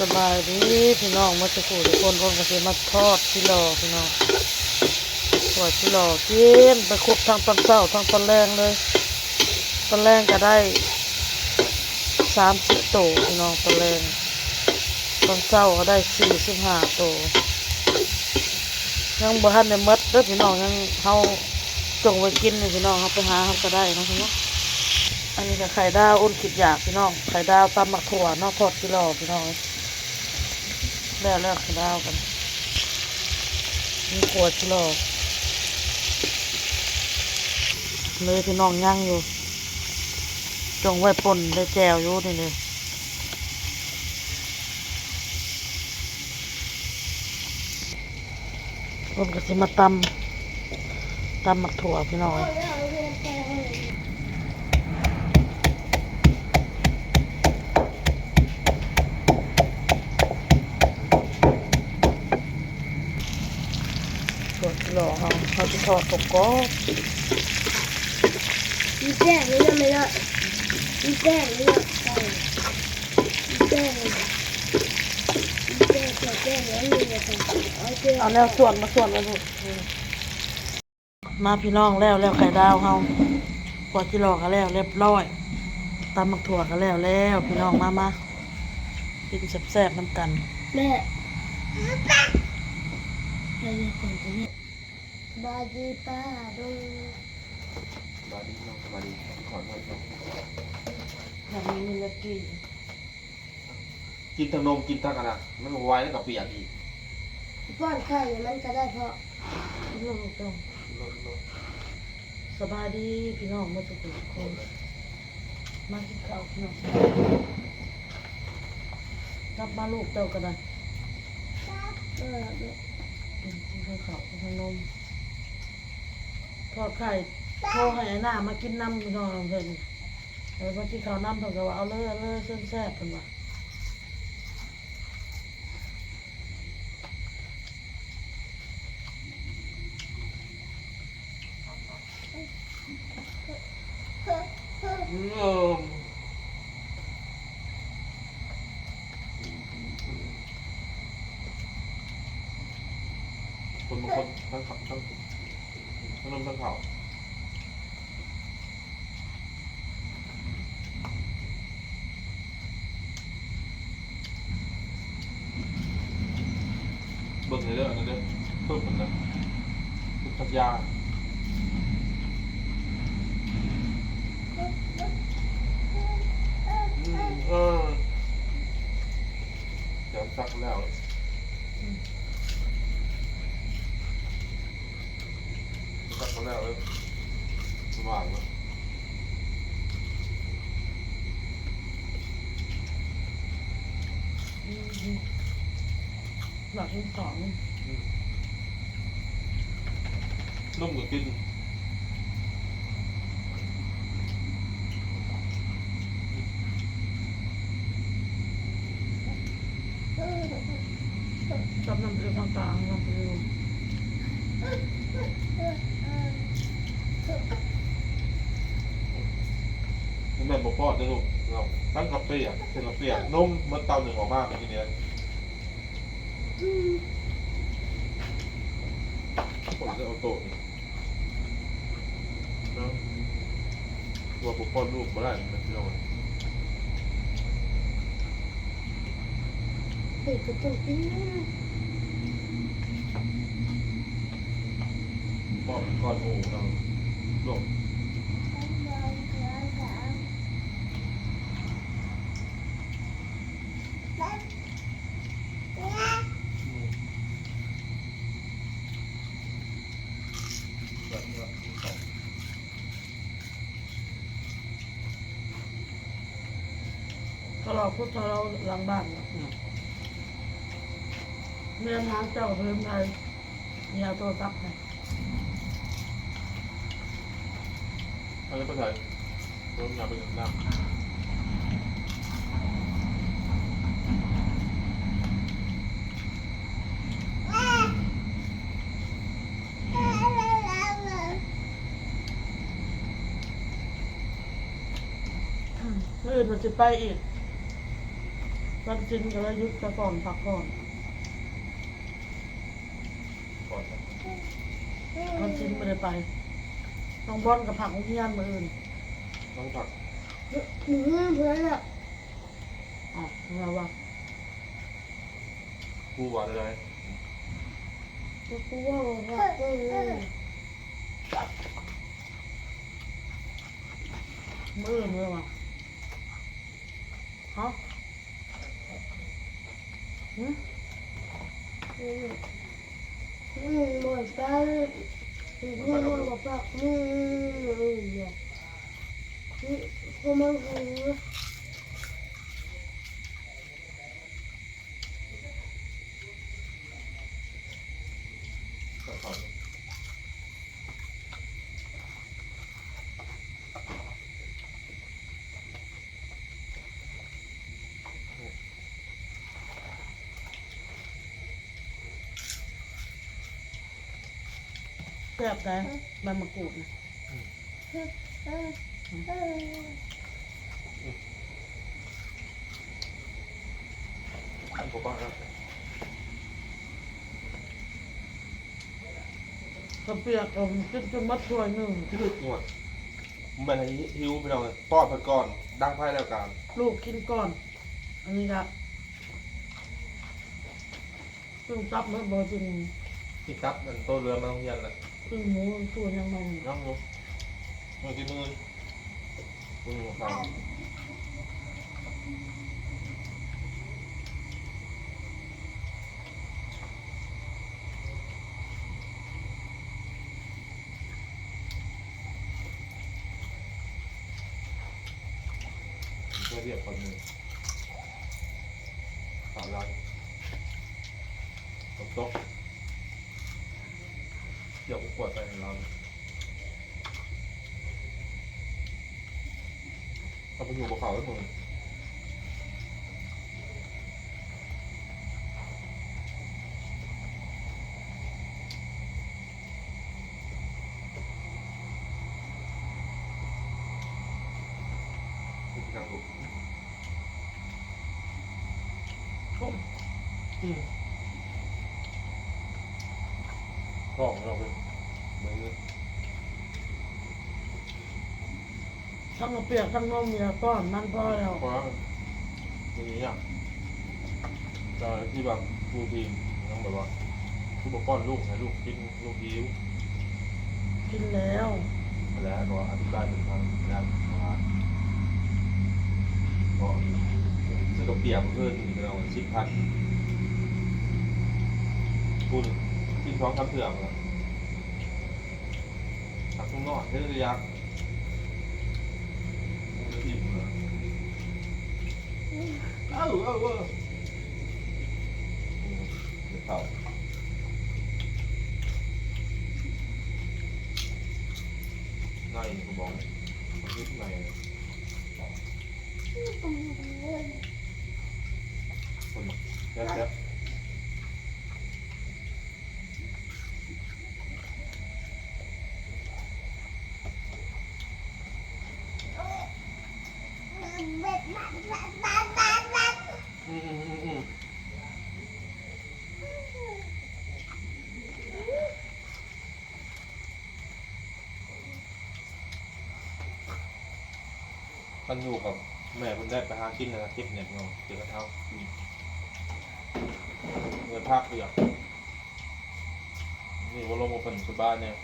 สบายดีพี่น้องมาจะกูทุกคนคนก็จะมาทอดที่รอพี่น้องทอดที่รอกินไปคุบทั้งตอนเช้าทั้งตอนแรงเลยตอนแรงก็ได้สามสิบโตพี่น้องตอนแรงตอนเช้าก็ได้สี่สิบห้าโตยังบ่ทันได้หมดเด้อพี่น้องยังเฮาจงไว้กินเลยพี่น้องเฮาไปหาเฮาก็ได้นะพี่น้องอันนี้ก็ไข่ดาวอุ่นคิดอยากพี่น้องไข่ดาวตำมักถั่วนอกทอดกิโลพี่น้อง แล้วแล้วข่ดาวกัน มีขวดกิโลเลยพี่น้องย่างอยู่ จงไว้ป่นได้แจวอยู่นี่เลยคนก็สิมาตำตำมักถั่วพี่น้อง ทอดหล่อเขาเขาจะทอดตกกรอบมีแจ้งนี่ยังไม่ได้มีแจ้งนี่ยังใช่มีแจ้งเลยมีแจ้งตัวแจ้งแล้วมีอะไรกันเอาแจ้งเอาแล้วส่วนมาส่วนมาดูมาพี่น้องแล้วแล้วไข่ดาวเขาพอจิหลอกก็แล้วเรียบร้อยตำมักถั่วก็แล้วแล้วพี่น้องมามากินแซ่บๆน้ำกันแม่ บาดีป้าดูบาดีน้องบาดีขอหน่อยครับอย่างนี้มีละกี่กินทั้งนมกินทั้งอะไรมันไวแล้วกับเปียกอีกป้อนข้าวอย่างนั้นก็ได้เพราะลูกต้องสบายดีพี่น้องมาสุขทุกคนมากินข้าวพี่น้องกลับมาลูกเจ้าก็ได้เออกินข้าวขาวกินนมทอดไข่โทรให้ไอ้หน้ามากินน้ำนอนเพิ่นเออมากินข้าวน้ำเพิ่นก็ว่าเอาเลยเอาเลยเส้นแซ่บเพิ่นว่า คนบางคนทั้งขับทั้งทั้งนมทั้งเข่าเบิ่งเลยเด้ออันะเด้อเพิ่มเหมือนนะทุกพัทยาเออเดี๋ยวซักแล้วซักมาแล้วเลยสว่างแล้ว อืม หลักที่สองนุ่มกว่ากินจับน้ำเกลือต่างๆน้ำเกลือนี่แม่บอกพ่อจะลูกเราตั้งกาแฟอะเซนกาแฟอะนุ่มเมื่อเตาหนึ่งออกมาเมื่อกี้เนี้ย ผมจะเอาโต๊ะนี่เนาะตัวปกป้อนลูกมาได้นะพี่น้องเด็กก็ต้องกินนะป้อนก้อนหมูเราลูก ถ้าเราพูดถ้าเราหลังบ้านน่ะเมียงานเจ้าเพิ่มไทยมีเอาโทรศัพท์ให้อันนี้ก็ใช่รถงานเป็นน้ำมื่อื่นมันจะไปอีก วันจินก็เลยหยุดจะก่อนพักก่อนก่อนนะวันจินไม่ได้ไปน้องบอลกับผักของเฮียนมืออื่นต้องผักหนูเพื่อนอะอ๋อเราว่ากูหวานอะไรกูว่าว่าก็เลยมืออื่นเลยว่ะฮะหืม อืม อืมหมดไปอืมหมดไปอืมอืมเนี่ยอืมกูมันคือ ก่อนๆ แซ่บนะใบมะกรูดนะเออเออผมว่าครับกระเปียกอมจนจนมัดถ้วยหนึ่งที่ลึกหมดมันให้หิวไปเราเลยป้อนไปก่อน ดังไพ่แล้วกันลูกกินก่อน อันนี้ละซึ่งตับมันบ่จริงที่ตับมันโตเรือมาโรงเรียนแหละ ซึ่งหมูตัวยังมันน้องลูกมือที่มือมือของเราเพื่อเรียกคนหนึ่งสามร้อยตบโต๊ะเดี๋ ยวกูกวดไปเราเลยเอาไปอยู่บนเขาแล้วมึงนี่คืม อืมรอบเราเป็นมือทั้งกระเปียกทั้งนมเนี่ยก้อนมันพอแล้วเพราะว่าอย่างนี้อะจะที่แบบฟูทีมต้องแบบว่าทุกป้อนลูกให้ลูกกินลูกยิ้วกินแล้วแล้วก็อธิบายเป็นทางด้านว่าก็จะต้องเปรียบเพื่อนเราชิดพันคุณ กินท้องทำเถื่อนแล้วตักข้างนอกเพื่ระยะอิ่มเลยเอ้าเอ้าเอ้าเดี๋ยวเผาในกูบอกยึดในคนแซ่บแซ่บ อืมอืมอืมอืม มันอยู่กับแม่มันได้ไปหากินนะเก็บเนี่ยเนาเจอกระเท้าเงินภาคเปลือกนี่ว่าลงมาเป็นสบายเนี่ย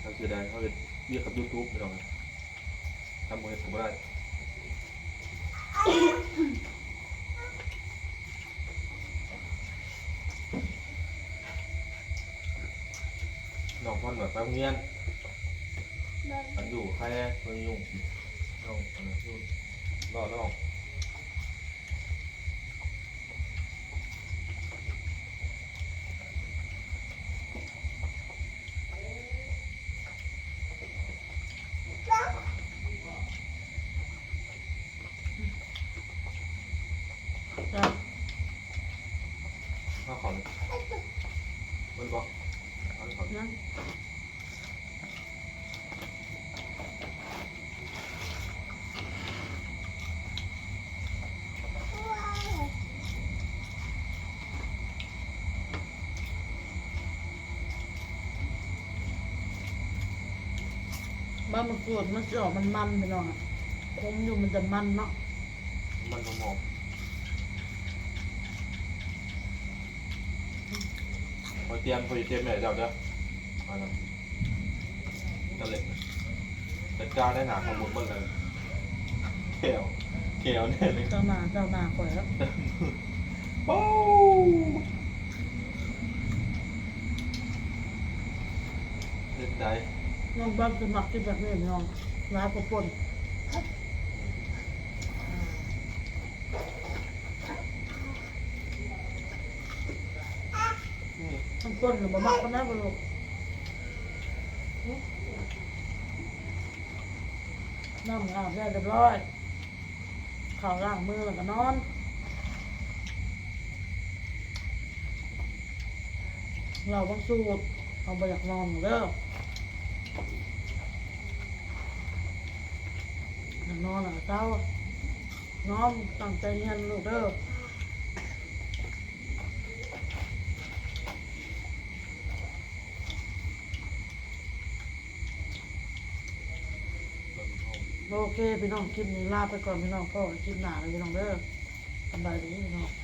เราเสียดายเขาเลยเรียกกับยูทูบไม่ต้องทำมือผมไม่ ไปโรงเรียนมันอยู่ใครมันยุ่งน้องยุ่งรอน้อข้าของมันบอกข้าของ บ้านมันสดมันจะออกมันมันไปหน่อยคมอยู่มันจะมันเนาะมันก็มองพอเตรียมพอจะเตรียมเนี่ยเจ้าเด้อมาแล้วนั่นแหละจัดการได้หนาของมุนเบิ่งเลยเขียวเขียวเนี่ยเลยเจ้าหน้าเจ้าหน้าข่อยแล้วโอ้เล่นได้ น้องบ้านจะมักกินแบบนี้น้องร้ายกว่าปนมันปนหรือบ่มักก็ได้บ่ลูกน้ำอาบได้เรียบร้อยข้าวล้างมือแล้วก็นอนเราต้องสู้เอาไปอยากนอนเด้ออยาก นอนะเจ้าน้อมตั้งใจเรียนลูกเด้อโอเคพี่น้องคลิปนี้ลาไปก่อนพี่น้องพ่อคลิปหน้าเลยพี่น้องเด้อสบายดีพี่น้อง